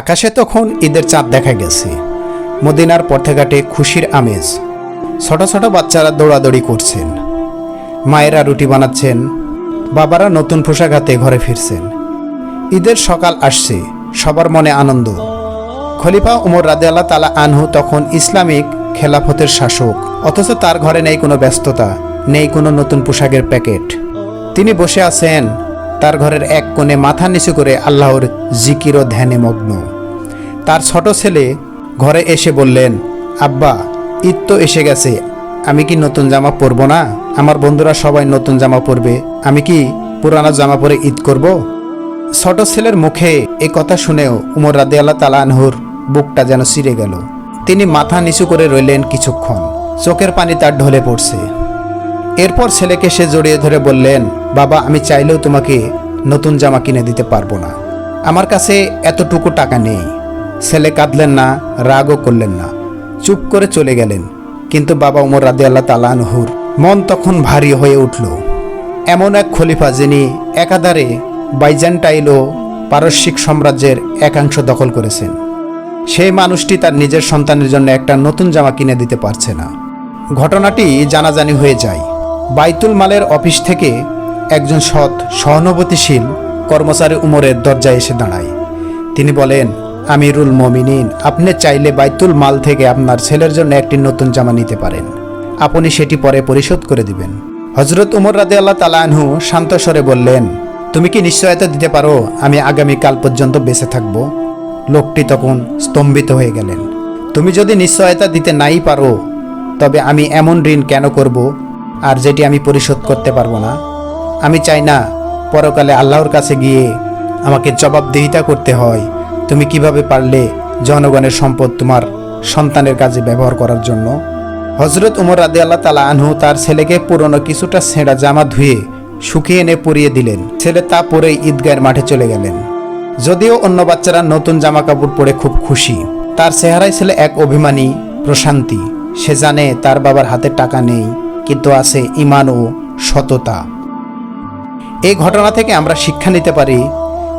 আকাশে তখন ঈদের চাঁদ দেখা গেছে। মদিনার পথেঘাটে খুশির আমেজ। ছোট ছোট বাচ্চারা দৌড়াদৌড়ি করছেন। মায়েরা রুটি বানাচ্ছেন। বাবারা নতুন পোশাক হাতে ঘরে ফিরছেন। ঈদের সকাল আসছে, সবার মনে আনন্দ। খলিফা উমর রাদে আল্লাহ তালা আনহু তখন ইসলামিক খেলাফতের শাসক। অথচ তার ঘরে নেই কোনো ব্যস্ততা, নেই কোনো নতুন পোশাকের প্যাকেট। তিনি বসে আছেন তার ঘরের এক কোণে মাথা নিচু করে আল্লাহর জিকির ও ধ্যানে মগ্ন। তার ছোট ছেলে ঘরে এসে বললেন, আব্বা, ঈদ তো এসে গেছে, আমি কি নতুন জামা পরবো না? আমার বন্ধুরা সবাই নতুন জামা পরবে, আমি কি পুরানো জামা পরে ঈদ করব? ছোট ছেলের মুখে এই কথা শুনেও উমর রাদে আল্লাহ তালানহুর বুকটা যেন চিরে গেল। তিনি মাথা নিচু করে রইলেন কিছুক্ষণ। চোখের পানি তার ঢলে পড়ছে। এরপর ছেলেকে সে জড়িয়ে ধরে বললেন, বাবা, আমি চাইলেও তোমাকে নতুন জামা কিনে দিতে পারব না। আমার কাছে এতটুকু টাকা নেই। ছেলে কাঁদলেন না, রাগও করলেন না। চুপ করে চলে গেলেন। কিন্তু বাবা উমর রাদে আল্লাহ তালানহুর মন তখন ভারী হয়ে উঠল। এমন এক খলিফা যিনি একাধারে বাইজান্টাইল ও পারস্যিক সাম্রাজ্যের একাংশ দখল করেছেন। সেই মানুষটি তার নিজের সন্তানের জন্য একটা নতুন জামা কিনে দিতে পারছে না। ঘটনাটি জানাজানি হয়ে যায়। বাইতুল মালের অফিস থেকে একজন সৎ, সহানুভূতিশীল কর্মচারী উমরের দরজায় এসে দাঁড়ায়। তিনি বলেন, আমিরুল মমিনিন, আপনি চাইলে বাইতুল মাল থেকে আপনার ছেলের জন্য একটি নতুন জামা নিতে পারেন। আপনি সেটি পরে পরিশোধ করে দিবেন। হজরত উমর রাদে আল্লাহ তালানহু শান্ত স্বরে বললেন, তুমি কি নিশ্চয়তা দিতে পারো? আমি আগামী কাল পর্যন্ত বেঁচে থাকব। লোকটি তখন স্তম্ভিত হয়ে গেলেন, তুমি যদি নিশ্চয়তা দিতে নাই পারো, তবে আমি এমন ঋণ কেন করব? আর যেটি আমি পরিশোধ করতে পারব না। আমি চাই না, পরকালে আল্লাহর কাছে গিয়ে আমাকে জবাবদিহিতা করতে হয়। তুমি কীভাবে পারলে জনগণের সম্পদ তোমার সন্তানের কাজে ব্যবহার করার জন্য? হজরত উমর রাদে আল্লাহ তালা আনহু তার ছেলেকে পুরনো কিছুটা ছেঁড়া জামা ধুয়ে শুকিয়ে এনে পরিয়ে দিলেন। ছেলে তা পরে ঈদগাহের মাঠে চলে গেলেন। যদিও অন্য বাচ্চারা নতুন জামা কাপড় পরে খুব খুশি। তার চেহারায় ছিল এক অভিমানী প্রশান্তি। সে জানে তার বাবার হাতে টাকা নেই। কিন্তু আছে ইমান ও সততা। এই ঘটনা থেকে আমরা শিক্ষা নিতে পারি,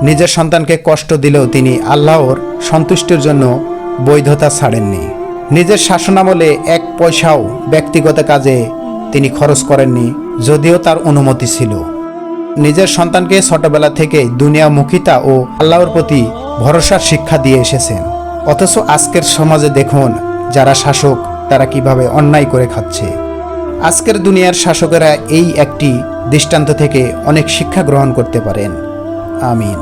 নিজের সন্তানকে কষ্ট দিলেও তিনি আল্লাহর সন্তুষ্টির জন্য বৈধতা ছাড়েননি। নিজের শাসনামলে এক পয়সাও ব্যক্তিগত কাজে তিনি খরচ করেননি, যদিও তার অনুমতি ছিল। নিজের সন্তানকে ছোটবেলা থেকে দুনিয়ামুখিতা ও আল্লাহর প্রতি ভরসার শিক্ষা দিয়ে এসেছেন। অথচ আজকের সমাজে দেখুন, যারা শাসক, তারা কীভাবে অন্যায় করে খাচ্ছে। আজকের দুনিয়ার শাসকেরা এই একটি দৃষ্টান্ত থেকে অনেক শিক্ষা গ্রহণ করতে পারেন। আমিন।